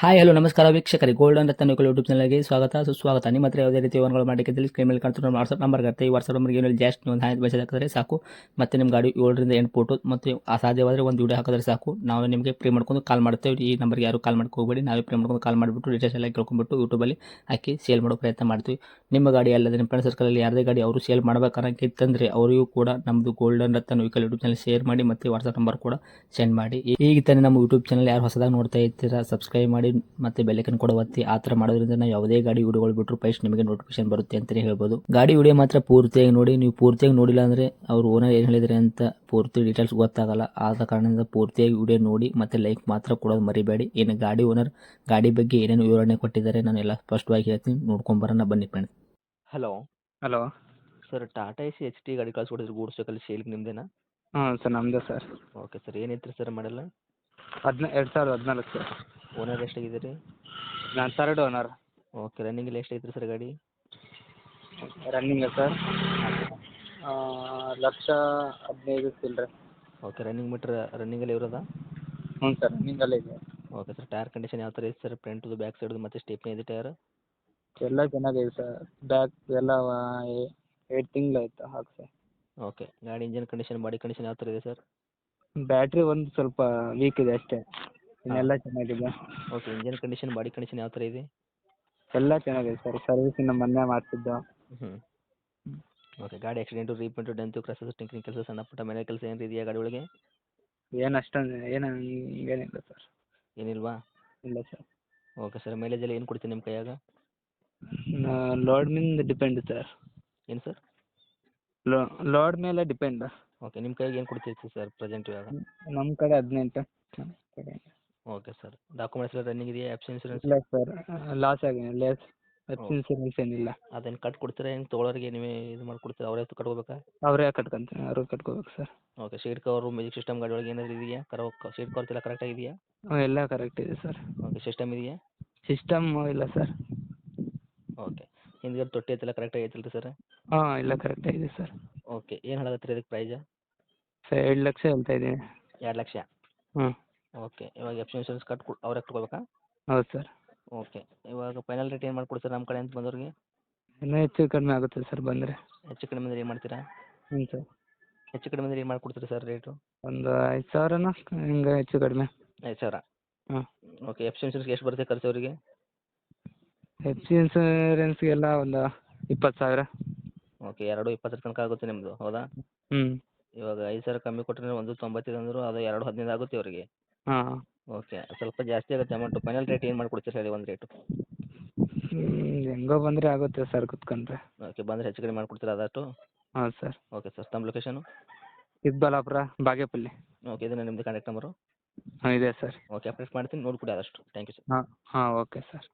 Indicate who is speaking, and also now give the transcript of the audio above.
Speaker 1: Hi hello ನಮಸ್ಕಾರ ವೀಕ್ಷಕರಿ. Golden ರತ್ನ YouTube ಚಾನಲ್ಗೆ ಸ್ವಾಗತ, ಸುಸ್ವಾಗತ. ನಿಮ್ಮ ಹತ್ರ ಯಾವುದೇ ರೀತಿ ವಿವರಗಳು ಮಾಡಲಿಕ್ಕೆ ಸ್ಕ್ರೀನ್ ಮೇಲೆ ಕಾಣ್ತಾರೆ ನಮ್ಮ ವಾಟ್ಸಪ್ ನಂಬರ್ ಈ ವಾಟ್ಸಪ್ ನಂಬರ್ಗೆ ಏನಲ್ಲಿ ಜಾಸ್ಟ್ ಒಂದು ಹಾಯ್ ಮೆಸೇಜ್ ಹಾಕಿದ್ರೆ ಸಾಕು. ಮತ್ತೆ ನಿಮ್ಮ ಗಾಡಿ ಏಳರಿಂದ ಎಂಟು ಫೋಟೋ ಮತ್ತು ಅಸಾಧ್ಯವಾದರೆ ಒಂದು ವಿಡಿಯೋ ಹಾಕಿದ್ರೆ ಸಾಕು. ನಾವು ನಿಮಗೆ ಪ್ರೀ ಮಾಡ್ಕೊಂಡು ಕಾಲ್ ಮಾಡ್ತೇವೆ. ಈ ನಂಬರ್ಗೆ ಯಾರು ಕಾಲ್ ಮಾಡ್ಕೊ ಹೋಗಬೇಡಿ ನಾವೇ ಪ್ರೀ ಮಾಡ್ಕೊಂಡು ಕಾಲ್ ಮಾಡಿಬಿಟ್ಟು ಡೀಟೇಲ್ಸ್ ಎಲ್ಲ ಕೇಳ್ಕೊಂಡ್ಬಿಟ್ಟು ಯೂಟ್ಯೂಬಲ್ಲಿ ಹಾಕಿ ಸೇಲ್ ಮಾಡೋ ಪ್ರಯತ್ನ ಮಾಡ್ತೀವಿ. ನಿಮ್ಮ ಗಾಡಿ ಅಲ್ಲದೆ ನಿಮ್ಮ ಫ್ರೆಂಡ್ ಸರ್ಕಲಲ್ಲಿ ಯಾರದೇ ಗಾಡಿ ಅವರು ಸೇಲ್ ಮಾಡ್ಬೇಕನ್ನೋಕ್ಕಿತ್ತಂದರೆ ಅವರಿಗೂ ಕೂಡ ನಮ್ಮದು golden Ratna vehicle YouTube channel share ಮಾಡಿ ಮತ್ತು ವಾಟ್ಸಪ್ ನಂಬರ್ ಕೂಡ ಸೆಂಡ್ ಮಾಡಿ. ಈಗ ತಾನೇ ನಮ್ಮ ಯೂಟ್ಯೂಬ್ ಚಾನಲ್ ಯಾರು ಹೊಸದಾಗಿ ನೋಡ್ತಾ ಇರ್ತೀರಾ ಸಬ್ಸ್ಕ್ರೈಬ್ ಮಾಡಿ. ಮತ್ತು ಮತ್ತೆ ಕೂಡ ಒತ್ತಿ ಆ ಥರ ಮಾಡೋದ್ರಿಂದ ನಾವು ಯಾವುದೇ ಗಾಡಿ ವಿಡಿಯೋಗಳು ಬಿಟ್ಟರು ಫಸ್ಟ್ ನಿಮಗೆ ನೋಟಿಫಿಕೇಶನ್ ಬರುತ್ತೆ ಅಂತಲೇ ಹೇಳ್ಬೋದು. ಗಾಡಿ ವಿಡಿಯೋ ಮಾತ್ರ ಪೂರ್ತಿಯಾಗಿ ನೋಡಿ ನೀವು ಪೂರ್ತಿಯಾಗಿ ನೋಡಿಲ್ಲ ಅಂದರೆ ಅವ್ರು ಓನರ್ ಏನು ಹೇಳಿದ್ರೆ ಅಂತ ಪೂರ್ತಿ ಡೀಟೇಲ್ಸ್ ಗೊತ್ತಾಗಲ್ಲ. ಆದ ಕಾರಣದಿಂದ ಪೂರ್ತಿಯಾಗಿ ವಿಡಿಯೋ ನೋಡಿ ಮತ್ತು ಲೈಕ್ ಮಾತ್ರ ಕೊಡೋದು ಮರಿಬೇಡಿ. ಏನು ಗಾಡಿ ಓನರ್ ಗಾಡಿ ಬಗ್ಗೆ ಏನೇನು ವಿವರಣೆ ಕೊಟ್ಟಿದ್ದಾರೆ ನಾನು ಎಲ್ಲ ಸ್ಪಷ್ಟವಾಗಿ ಹೇಳ್ತೀನಿ. ನೋಡ್ಕೊಂಬರೋಣ ಬನ್ನಿ friends hello
Speaker 2: hello
Speaker 1: sir Tata C H T ಗಾಡಿ ಕಳ್ಸಿಕೊಡಿದ್ರು ಗೂಡ್ಸ್ ವೆಹಿಕಲ್ ಸೇಲ್ಗೆ ನಿಮ್ದೇನಾ?
Speaker 2: ಹಾಂ ಸರ್ ನಮ್ದೇ ಸರ್
Speaker 1: ಓಕೆ ಸರ್ ಏನೈತ್ರಿ ಸರ್ ಮಾಡಲ್ಲ?
Speaker 2: ಹದಿನ ಎರಡು ಸಾವಿರದ ಹದಿನಾಲ್ಕು ಸರ್
Speaker 1: ಓನರ್ ರೀ
Speaker 2: ನಾನು ಥರ್ಡ್ ಓನರ್
Speaker 1: ಓಕೆ ರನ್ನಿಂಗ್ ಎಷ್ಟು ಐತ್ರಿ ಸರ್ ಗಾಡಿ?
Speaker 2: Running sir? ಲಕ್ಷ ಹದಿನೈದು ಚಿಲ್ಲರೆ
Speaker 1: ಓಕೆ ರನ್ನಿಂಗ್ ಮೀಟ್ರ್ ರನ್ನಿಂಗಲ್ಲಿ ಇರೋದಾ?
Speaker 2: ಹ್ಞೂ ಸರ್ ರನ್ನಿಂಗಲ್ಲೇ ಇದೆ.
Speaker 1: ಓಕೆ ಸರ್ ಟೈರ್ ಕಂಡೀಷನ್ ಯಾವ ಥರ ಇದೆ ಸರ್ ಫ್ರಂಟ್ದು ಬ್ಯಾಕ್ ಸೈಡ್ದು ಮತ್ತು ಸ್ಟೆಪ್ನಿ ಇದೆ ಟೈರ್
Speaker 2: ಎಲ್ಲ ಚೆನ್ನಾಗಿದೆ ಸರ್. ಬ್ಯಾಕ್ ಎಲ್ಲ ಏಯ್ಟ್ ತಿಂಗ್ಳು ಆಯ್ತು ಹಾಕಿ ಸರ್.
Speaker 1: ಓಕೆ ಗಾಡಿ ಇಂಜಿನ್ ಕಂಡೀಷನ್ ಬಾಡಿ ಕಂಡೀಷನ್ ಯಾವ ಥರ ಇದೆ ಸರ್
Speaker 2: ಬ್ಯಾಟ್ರಿ ಒಂದು ಸ್ವಲ್ಪ ವೀಕ್ ಇದೆ ಅಷ್ಟೇ. ಇನ್ನೆಲ್ಲ ಚೆನ್ನಾಗಿದೆ.
Speaker 1: Okay engine condition body condition ಯಾವ ಥರ ಇದೆ?
Speaker 2: ಎಲ್ಲ ಚೆನ್ನಾಗಿದೆ ಸರ್ ಸರ್ವಿಸ್ ಇನ್ನು ಮೊನ್ನೆ ಮಾಡಿಸಿದ್ದು
Speaker 1: ಹ್ಞೂ ಓಕೆ ಗಾಡಿ ಆಕ್ಸಿಡೆಂಟು ರೀಪೇಂಟು ಡೆಂತು ಕ್ರಸಸ್ ಟಿಂಕ್ರಿಂಗ್ ಕೆಲಸ ಸಣ್ಣ ಪುಟ್ಟ ಮನೆ ಕೆಲಸ ಏನು ಇದೆಯಾ ಗಾಡಿ ಒಳಗೆ?
Speaker 2: ಏನು ಅಷ್ಟೊಂದು ಏನು ಏನಿಲ್ಲ ಸರ್
Speaker 1: ಏನಿಲ್ವಾ?
Speaker 2: ಇಲ್ಲ ಸರ್
Speaker 1: ಓಕೆ ಸರ್ ಮೈಲೇಜ್ ಎಲ್ಲ ಏನು ಕೊಡ್ತೀನಿ ನಿಮ್ಮ ಕೈಯಾಗ?
Speaker 2: ಲೋಡ್ ಮೇಲೆ ಡಿಪೆಂಡ್ ಸರ್
Speaker 1: ಏನು ಸರ್
Speaker 2: ಲೋಡ್ ಮೇಲೆ ಡಿಪೆಂಡ್
Speaker 1: ಓಕೆ ನಿಮ್ಮ ಕೈಗೆ ಏನು ಕೊಡ್ತೀವಿ ಸರ್ ಪ್ರೆಸೆಂಟ್ ಇವಾಗ?
Speaker 2: ನಮ್ಮ ಕಡೆ ಹದಿನೆಂಟು.
Speaker 1: Okay sir. ಡಾಕ್ಯುಮೆಂಟ್ಸ್ ಎಲ್ಲ ರನ್ನಿಂಗ್ ಇದೆಯಾ? Apps insurance?
Speaker 2: ಇಲ್ಲ ಸರ್. ಲಾಸ್ ಆಗಿದೆ. ಲೆಸ್ ಇನ್ಸೂರೆನ್ಸ್ ಏನಿಲ್ಲ.
Speaker 1: ಅದನ್ನು ಕಟ್ ಕೊಡ್ತೀರಾ ಹೆಂಗೆ ತೊಗೊಳೋರಿಗೆ ನೀವೇ ಇದು ಮಾಡ್ಕೊಡ್ತೀರಾ? ಅವರೇ ಕಟ್ಕೋಬೇಕಾ?
Speaker 2: ಅವರೇ ಕಟ್ಕೊಂತಾರೆ. ಅವರು ಕಟ್ಕೋಬೇಕು sir.
Speaker 1: Okay. Seat cover music system ಗಾಡಿ ಒಳಗೆ ಏನಾದರೂ ಇದೆಯಾ? ಕರ ಸೀಟ್ ಕವರ್ಸ್ ಎಲ್ಲ ಕರೆಕ್ಟಾಗಿ ಇದೆಯಾ?
Speaker 2: ಎಲ್ಲ ಕರೆಕ್ಟ್ ಇದೆ ಸರ್.
Speaker 1: ಓಕೆ. ಸಿಸ್ಟಮ್ ಇದೆಯಾ?
Speaker 2: ಸಿಸ್ಟಮ್ ಇಲ್ಲ ಸರ್.
Speaker 1: ಓಕೆ. ಹಿಂದ್ಗಡೆ ತೊಟ್ಟಿ ಐತೆಲ್ಲ ಕರೆಕ್ಟಾಗಿ ಐತಲ್ಲ ರೀ ಸರ್?
Speaker 2: ಹಾಂ ಎಲ್ಲ ಕರೆಕ್ಟ್ ಇದೆ ಸರ್.
Speaker 1: ಓಕೆ. ಏನು ಹೇಳಕತ್ತೀರಿ ಇದಕ್ಕೆ ಪ್ರೈಸ್
Speaker 2: ಸರ್ ಎರಡು ಲಕ್ಷ ಹೇಳ್ತಾ ಇದ್ದೀನಿ.
Speaker 1: ಎರಡು ಲಕ್ಷ.
Speaker 2: ಹ್ಞೂ
Speaker 1: ಓಕೆ ಇವಾಗ ಎಫ್ ಇನ್ಶೂರೆನ್ಸ್ ಕಟ್ ಅವ್ರೇ ಕಟ್ಕೋಬೇಕಾ
Speaker 2: ಹೌದು ಸರ್.
Speaker 1: ಓಕೆ ಇವಾಗ ಫೈನಲ್ ರೇಟ್ ಏನು ಮಾಡ್ಕೊಡ್ತೀರಾ ನಮ್ಮ ಕಡೆಯಿಂದ ಅಂತ ಬಂದವ್ರಿಗೆ?
Speaker 2: ಇನ್ನೂ ಹೆಚ್ಚು ಕಡಿಮೆ ಆಗುತ್ತೆ ಸರ್ ಬಂದರೆ.
Speaker 1: ಹೆಚ್ಚು ಕಡಿಮೆ ಅಂದರೆ ಏನು ಮಾಡ್ತೀರಾ?
Speaker 2: ಹ್ಞೂ ಸರ್.
Speaker 1: ಹೆಚ್ಚು ಕಡಿಮೆ ಅಂದರೆ ಏನು ಮಾಡ್ಕೊಡ್ತೀರಿ ಸರ್ ರೇಟು
Speaker 2: ಒಂದು ಐದು ಸಾವಿರನ? ಹಿಂಗೆ ಹೆಚ್ಚು ಕಡಿಮೆ.
Speaker 1: ಐದು ಸಾವಿರ.
Speaker 2: ಹಾಂ
Speaker 1: ಓಕೆ ಎಫ್ ಇನ್ಶೂರೆನ್ಸ್ಗೆ ಎಷ್ಟು ಬರುತ್ತೆ ಖರ್ಚು ಅವರಿಗೆ?
Speaker 2: ಎಫ್ ಸಿ ಇನ್ಸೂರೆನ್ಸ್ಗೆಲ್ಲ ಒಂದು ಇಪ್ಪತ್ತು ಸಾವಿರ.
Speaker 1: ಓಕೆ ಎರಡು ಇಪ್ಪತ್ತರ ತನಕ ಆಗುತ್ತೆ ನಿಮ್ಮದು ಹೌದಾ?
Speaker 2: ಹ್ಞೂ
Speaker 1: ಇವಾಗ ಐದು ಸಾವಿರ ಕಮ್ಮಿ ಕೊಟ್ಟರೆ ಒಂದು ತೊಂಬತ್ತೈದು ಅಂದರೂ ಅದು ಎರಡು ಹದಿನೈದು ಆಗುತ್ತೆ ಅವರಿಗೆ.
Speaker 2: ಹಾಂ
Speaker 1: ಓಕೆ ಸ್ವಲ್ಪ ಜಾಸ್ತಿ ಆಗುತ್ತೆ ಅಮೌಂಟು ಫೈನಲ್ ರೇಟ್ ಏನು ಮಾಡ್ಕೊಡ್ತೀರಾ ಹೇಳಿ ಒಂದು ರೇಟು
Speaker 2: ಹೆಂಗೋ ಬಂದರೆ ಆಗುತ್ತೆ ಸರ್ ಕುತ್ಕೊಂಡ್ರೆ
Speaker 1: ಓಕೆ ಬಂದರೆ ಹೆಚ್ಚು ಕಡಿಮೆ ಮಾಡ್ಕೊಡ್ತೀರಾ ಅದಷ್ಟು
Speaker 2: ಹೌದು ಸರ್
Speaker 1: ಓಕೆ ಸರ್ ತಮ್ಮ ಲೊಕೇಶನು
Speaker 2: ಚಿಕ್ಕಬಳ್ಳಾಪುರ ಬಾಗೇಪಲ್ಲಿ
Speaker 1: ಓಕೆ ಇದನ್ನ ನಿಮ್ಮದು ಕಾಂಟ್ಯಾಕ್ಟ್ ನಂಬರು
Speaker 2: ಹಾಂ ಇದೆ ಸರ್
Speaker 1: ಓಕೆ ಅಪ್ಡೇಟ್ ಮಾಡ್ತೀನಿ ನೋಡಿಕೊಡಿ ಆದಷ್ಟು ಥ್ಯಾಂಕ್ ಯು ಸರ್
Speaker 2: ಹಾಂ ಹಾಂ ಓಕೆ ಸರ್